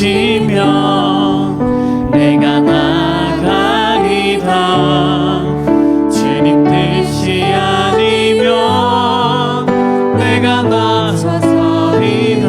말씀하시면 내가 나가리다 주님 뜻이 아니면 내가 나서리다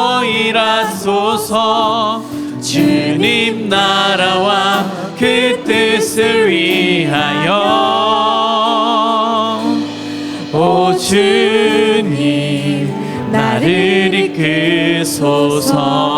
일하소서. 주님 나라와 그 뜻을 위하여. 오 주님 나를 이끄소서